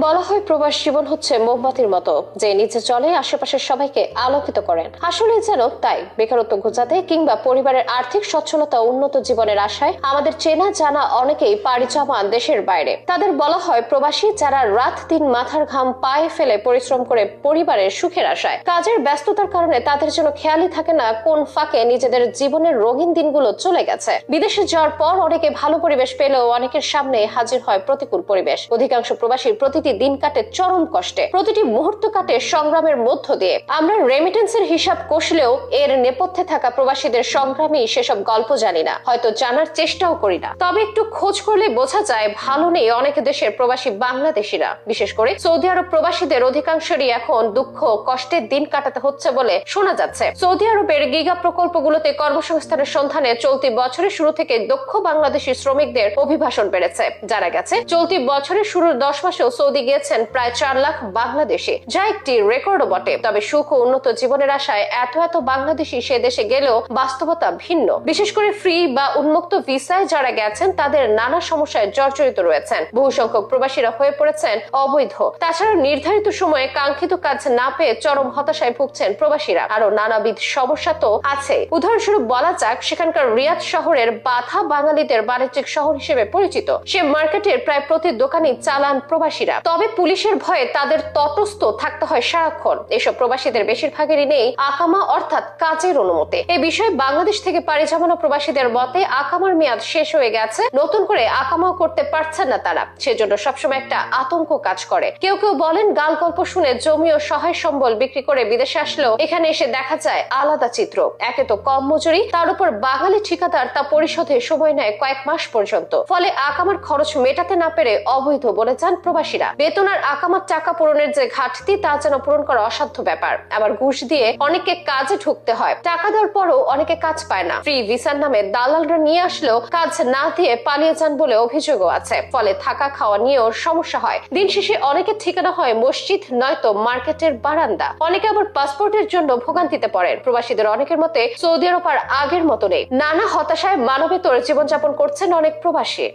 বলা হয় প্রবাস জীবন হচ্ছে মোমবাতির মতো, যে নিচে চলে আশেপাশের সবাইকে আলোকিত করেন। আসলে যেন তাই, বেকারত্ব ঘোচাতে কিংবা পরিবারের আর্থিক সচ্ছলতা উন্নত জীবনের আশায় আমাদের চেনা জানা অনেকেই পাড়ি জমান দেশের বাইরে। তাদের বলা হয় প্রবাসী যারা রাত দিন মাথার ঘাম পায়ে ফেলে পরিশ্রম করে পরিবারের সুখের আশায়। কাজের ব্যস্ততার কারণে তাদের জন্য খেয়ালই থাকে না কোন ফাঁকে নিজেদের জীবনের রঙিন দিনগুলো চলে গেছে। বিদেশে যাওয়ার পর অনেকে ভালো পরিবেশ পেলেও অনেকের সামনে হাজির হয় প্রতিকূল পরিবেশ। অধিকাংশ প্রবাসীর প্রতিটি দিন কাটে চরম কষ্টে। প্রতিটি মুহূর্ত কাটে সংগ্রামের মধ্য দিয়ে। আমরা রেমিটেন্সের হিসাব কষলেও এর নেপথ্যে থাকা প্রবাসীদের সংগ্রামী সেসব গল্প জানি না। হয়তো জানার চেষ্টাও করি না। তবে একটু খোঁজ করলে বোঝা যায় ভালো নেই অনেক দেশের প্রবাসী বাংলাদেশিরা। বিশেষ করে সৌদি আরব প্রবাসীদের অধিকাংশেরই এখন দুঃখ কষ্টের দিন কাটাতে হচ্ছে বলে শোনা যাচ্ছে। সৌদি আরবের গিগা প্রকল্পগুলোতে কর্মসংস্থানের সন্ধানে চলতি বছরের শুরু থেকে দক্ষ বাংলাদেশি শ্রমিকদের অভিবাসন বেড়েছে। জানা গেছে, চলতি বছরের শুরুর দশ মাসেও সৌদি গিয়েছেন প্রায় চার লাখ বাংলাদেশি, যা একটি রেকর্ডও বটে। তবে সুখ ও উন্নত জীবনের আশায় এত এত বাংলাদেশি সে দেশে গেলেও বাস্তবতা ভিন্ন। বিশেষ করে ফ্রি বা উন্মুক্ত ভিসায় যারা গেছেন, তাদের নানা সমস্যায় জর্জরিত রয়েছেন। বহু সংখ্যক প্রবাসীরা হয়ে পড়েছেন অবৈধ। তাছাড়া নির্ধারিত সময়ে কাঙ্ক্ষিত কাজ না পেয়ে চরম হতাশায় ভুগছেন প্রবাসীরা। আরও নানাবিধ সমস্যা তো আছে। উদাহরণস্বরূপ বলা যাক, সেখানকার রিয়াদ শহরের বাথা বাঙালিদের বাণিজ্যিক শহর হিসেবে পরিচিত। সে মার্কেটের প্রায় প্রতি দোকানে চালান প্রবাসীরা। তবে পুলিশের ভয়ে তাদের তটস্থ থাকতে হয় সারাক্ষণ। এসব প্রবাসীদের বেশিরভাগেরই নেই আকামা অর্থাৎ কাজের অনুমতি। এ বিষয়ে বাংলাদেশ থেকে পাড়ি জমানো প্রবাসীদের মতে আকামার মেয়াদ শেষ হয়ে গেছে। নতুন করে আকামাও করতে পারছেন না তারা। সেজন্য সবসময় একটা আতঙ্ক কাজ করে। কেউ কেউ বলেন গাল গল্প শুনে জমি ও সহায় সম্বল বিক্রি করে বিদেশে আসলেও এখানে এসে দেখা যায় আলাদা চিত্র। একে তো কম মজুরি, তার উপর বাঙালি ঠিকাদার তা পরিশোধে সময় নেয় কয়েক মাস পর্যন্ত। ফলে আকামার খরচ মেটাতে না পেরে অবৈধ বলে যান প্রবাসীরা। বেতন আর আকামার টাকা পূরণের যে ঘাটতি, তা যেন পূরণ করা অসাধ্য ব্যাপার। আবার ঘুষ দিয়ে অনেককে কাজে ঢুকতে হয়। টাকা দেওয়ার পরও অনেকে কাজ পায় না। ফ্রি ভিসার নামে দালালরা নিয়ে আসলেও কাজ না দিয়ে পালিয়ে যান বলে অভিযোগও আছে। ফলে থাকা খাওয়া নিয়েও সমস্যা হয়। দিন শেষে অনেকের ঠিকানা হয় মসজিদ, নয়তো মার্কেটের বারান্দা। অনেকে আবার পাসপোর্টের জন্য ভোগান্তিতে পড়েন। প্রবাসীদের অনেকের মতে সৌদি আরব আর আগের মতো নেই। নানা হতাশায় মানবেতর জীবনযাপন করছেন অনেক প্রবাসী।